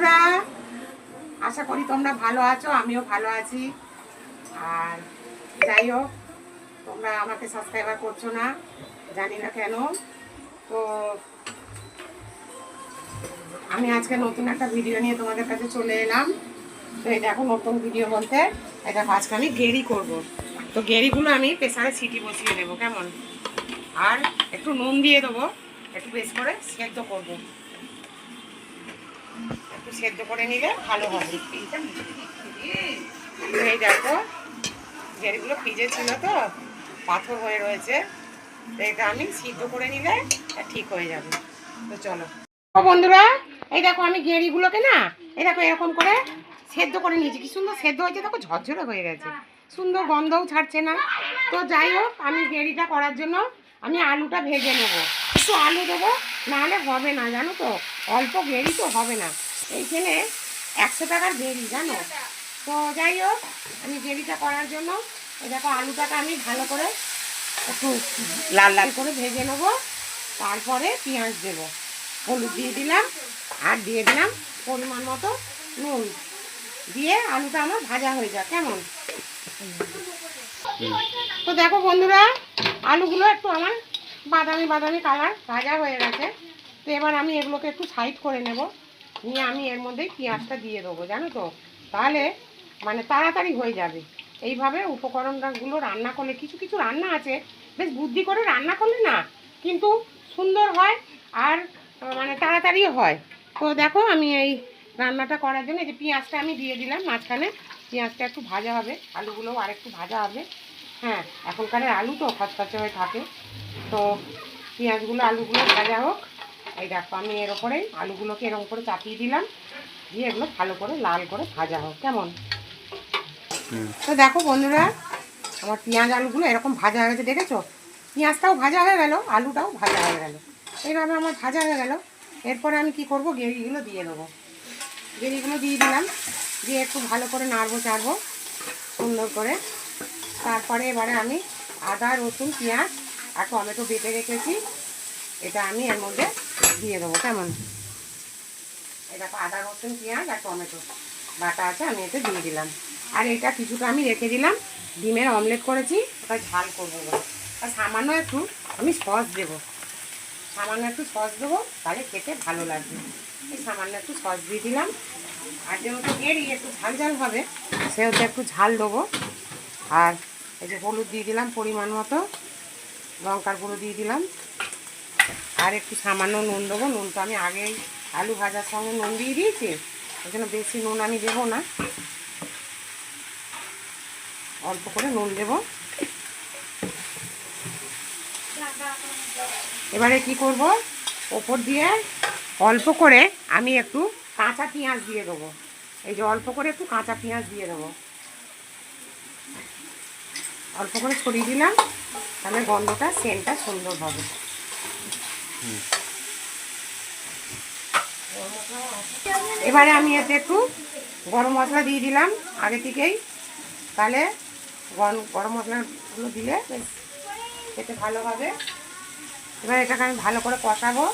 বন্ধুরা, আশা করি তোমরা ভালো আছো, আমিও ভালো আছি। আর যাই হোক, তোমরা আমাকে সাবস্ক্রাইবার করছ না, জানি না কেন। তো আমি আজকে নতুন একটা ভিডিও নিয়ে তোমাদের কাছে চলে এলাম। তো এটা এখন নতুন ভিডিও বলতে এটা আজকে আমি গেরি করব। তো গেরিগুলো আমি প্রেসারে সিটি বসিয়ে দেবো, কেমন? আর একটু নুন দিয়ে দেবো, একটু বেশ করে সেদ্ধ করব। একটু সেদ্ধ করে নিলে ভালো হবে। এই দেখো গেরিগুলো ফ্রিজে ছিল তো, পাথর হয়ে রয়েছে এটা আমি সিদ্ধ করে নিলে ঠিক হয়ে যাবে। তো চলো। বন্ধুরা, এই দেখো আমি গেরিগুলোকে না, এই দেখো এরকম করে সেদ্ধ করে নিয়েছি। কি সুন্দর সেদ্ধ হয়েছে, দেখো ঝরঝরে হয়ে গেছে। সুন্দর গন্ধও ছাড়ছে না। তো যাই হোক, আমি গেরিটা করার জন্য আমি আলুটা ভেজে নেব। একটু আলু দেবো, নাহলে হবে না, জানো তো? অল্প গেরি তো হবে না। এইখানে একশো টাকার গেরি জানো? তো যাই হোক, আমি বেরিটা করার জন্য দেখো আলুটাকে আমি ভালো করে একটু লাল লাল করে ভেজে নেব, তারপরে পেঁয়াজ দেবো। হলুদ দিয়ে দিলাম, আর দিয়ে দিলাম পরিমাণ মতো নুন। দিয়ে আলুটা আমার ভাজা হয়ে যায় কেমন? তো দেখো বন্ধুরা, আলুগুলো একটু আমার বাদামি বাদামি কালার, ভাজা হয়ে গেছে। তো এবার আমি এগুলোকে একটু সাইড করে নেব। নিয়ে আমি এর মধ্যেই পেঁয়াজটা দিয়ে দেবো, জানো তো? তাহলে মানে তাড়াতাড়ি হয়ে যাবে। এইভাবে উপকরণগুলো রান্না করলে, কিছু কিছু রান্না আছে, বেশ বুদ্ধি করে রান্না করলে না কিন্তু সুন্দর হয় আর মানে তাড়াতাড়িও হয়। তো দেখো আমি এই রান্নাটা করার জন্য যে পেঁয়াজটা আমি দিয়ে দিলাম, মাঝখানে পেঁয়াজটা একটু ভাজা হবে, আলুগুলোও আর একটু ভাজা হবে। হ্যাঁ এখনকার আলু তো খচখচে হয়ে থাকে। তো পেঁয়াজগুলো, আলুগুলো ভাজা হোক এই দেখো আমি এর ওপরেই আলুগুলোকে এরকম করে চাপিয়ে দিলাম দিয়ে এগুলো ভালো করে লাল করে ভাজা হোক কেমন? তো দেখো বন্ধুরা আমার পেঁয়াজ আলুগুলো এরকম ভাজা হয়ে গেছে দেখেছ? পেঁয়াজটাও ভাজা হয়ে গেল আলুটাও ভাজা হয়ে গেল। এইভাবে আমার ভাজা হয়ে গেল। এরপরে আমি কি করব? গেরিগুলো দিয়ে দেবো। গেরিগুলো দিয়ে দিলাম দিয়ে একটু ভালো করে নাড়বো চাড়বো সুন্দর করে। তারপরে এবারে আমি আদা রসুন পেঁয়াজ আর টমেটো বেটে রেখেছি। এটা আমি এর মধ্যে দিয়ে দেবো, কেমন? এটা আদা, রসুন, পেঁয়াজ আর টমেটো বাটা আছে, আমি এতে দিয়ে দিলাম। আর এটা কিছুটা আমি রেখে দিলাম, ডিমের অমলেট করেছি, ওটা ঝাল করব আর সামান্য একটু আমি সস দেবো। সামান্য একটু সস দেবো, তাহলে খেতে ভালো লাগবে। সামান্য একটু সস দিয়ে দিলাম। আর যেহেতু এরই একটু ঝাল ঝাল হবে, সেহেতু একটু ঝাল দেবো। আর এই যে হলুদ দিয়ে দিলাম পরিমাণ মতো, লঙ্কার গুঁড়ো দিয়ে দিলাম। আর একটু সামান্য নুন দেবো। নুন তো আমি আগেই আলু ভাজার সঙ্গে নুন দিয়ে দিয়েছি। ওই জন্য বেশি নুন আমি দেবো না। অল্প করে নুন দেবো। এবারে কি করব? ওপর দিয়ে অল্প করে আমি একটু কাঁচা পেঁয়াজ দিয়ে দেবো। এই যে অল্প করে একটু কাঁচা পেঁয়াজ দিয়ে দেবো। অল্প করে ছড়িয়ে দিলাম। তাহলে গন্ধটা, সেন্টটা সুন্দর হবে। এবারে আমি এতে একটু গরম মশলা দিয়ে দিলাম, আগে থেকেই। তাহলে গরম গরম মশলাগুলো দিলে খেতে ভালো হবে। এবার এটাকে আমি ভালো করে কষাবো।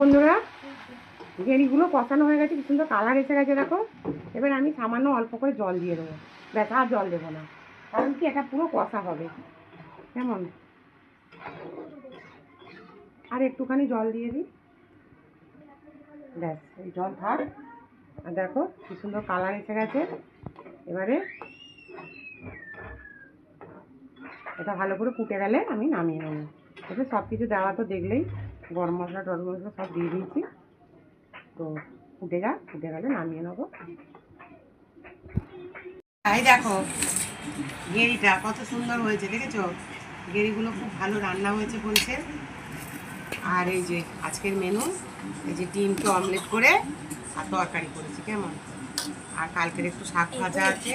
বন্ধুরা গেরিগুলো কষানো হয়ে গেছে, কি সুন্দর কালার এসে গেছে, দেখো। এবার আমি সামান্য অল্প করে জল দিয়ে দেবো। ব্যাস, আর জল দেবো না। কারণ কি, এটা পুরো কষা হবে। কেমন? আর একটুখানি জল দিয়ে দিই। ব্যাস, এই জল থাক। আর দেখো কি সুন্দর কালার এসে গেছে। এবারে এটা ভালো করে কুটে গেলে আমি নামিয়ে নেব। এতে সব কিছু দেওয়া তো দেখলেই গরম মশলা, টরম মশলা সব দিয়ে দিয়েছি। তো ফুটে যা ফুটে গেলে নামিয়ে নেব। এই দেখো, গেরিটা কত সুন্দর হয়েছে, দেখেছ? গেরিগুলো খুব ভালো রান্না হয়েছে বলছে। আর এই যে আজকের মেনু এই যে ডিমকে অমলেট করে আর তরকারি করেছি কেমন? আর কালকের একটু শাক ভাজা আছে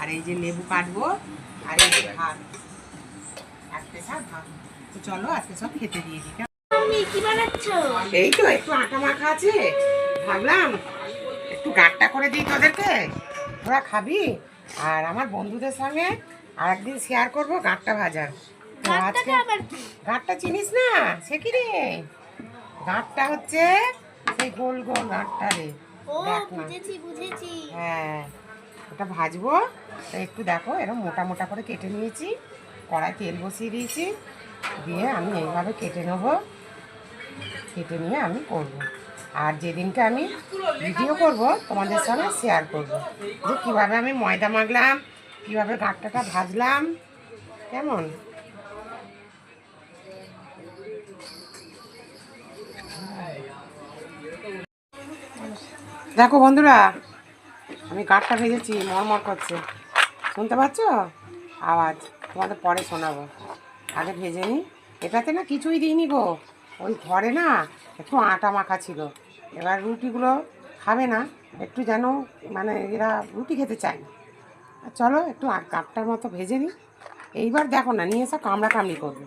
আর এই যে লেবু কাটবো আর এই যে ভাত। আজকে শাক ভাত। তো চলো আজকে সব খেতে দিয়ে দিই এই তো একটু আটা মাখা আছে। ভাবলাম একটু গাট্টা করে দিই তোদেরকে। তোরা খাবি আর আমার বন্ধুদের সঙ্গে আর একদিন শেয়ার করব গাঁটটা ভাজা তো আজকে আবার চিনিস না? সে কি রে? গাঁটটা হচ্ছে সেই গোল গোল গাঁটটা রে। বুঝেছি বুঝেছি। হ্যাঁ ওটা ভাজবো। তা একটু দেখো এরকম মোটা মোটা করে কেটে নিয়েছি। কড়াই তেল বসিয়ে দিয়েছি। দিয়ে আমি এইভাবে কেটে নেব। কেটে নিয়ে আমি করব। আর যেদিনকে আমি ভিডিও করব তোমাদের সঙ্গে শেয়ার করব। যে কীভাবে আমি ময়দা মাখলাম কীভাবে গাঁটটাটা ভাজলাম কেমন? দেখো বন্ধুরা, আমি গাঁটটা ভেজেছি, মরমর করছে। শুনতে পাচ্ছ? আওয়াজ, তোমাদের পরে শোনাবো। আগে ভেজে নিই। এটাতে না কিছুই দিইনি গো। ওই ঘরে না একটু আটা মাখা ছিল। এবার রুটিগুলো খাবে না, একটু যেন মানে এরা রুটি খেতে চায় না। চলো একটু গাঁটটার মতো ভেজে নিই। এইবার দেখো না, নিয়ে এসে কামড়া কামড়ি করবে।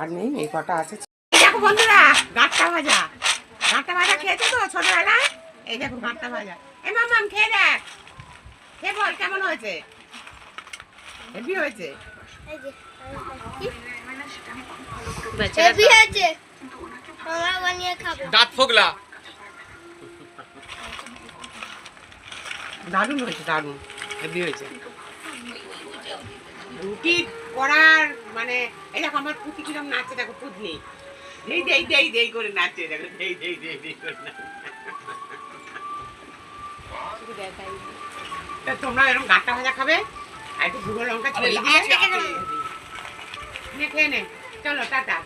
আর নেই, এই কটা আছে। দেখো বন্ধুরা, গাঁটটা ভাজা। গাঁটটা ভাজা খেয়েছো তো ছোটবেলায়? এই দেখো গাঁটটা ভাজা। এ মামাম খেয়ে দেখ। খেয়ে বল কেমন হয়েছে? হেভি হয়েছে? হেভি আছে আমরা বানিয়ে খাব। দাঁত ফোগলা দারুণ হয়েছে দারুণ। হেভি হয়েছে। রুটি করার মানে এই দেখো আমার পুঁতি কিরম নাচছে দেখো পুতনি দেই দেই দেই দেই করে নাচে দেখো দেই দেই দেই দেই করে নাচে তোমরা এরকম গাঁটটা ভাজা খাবে? আর একটু গুঁড়ো লঙ্কা ছড়িয়ে দিয়ে নে খেয়ে নে। চলো টাটা।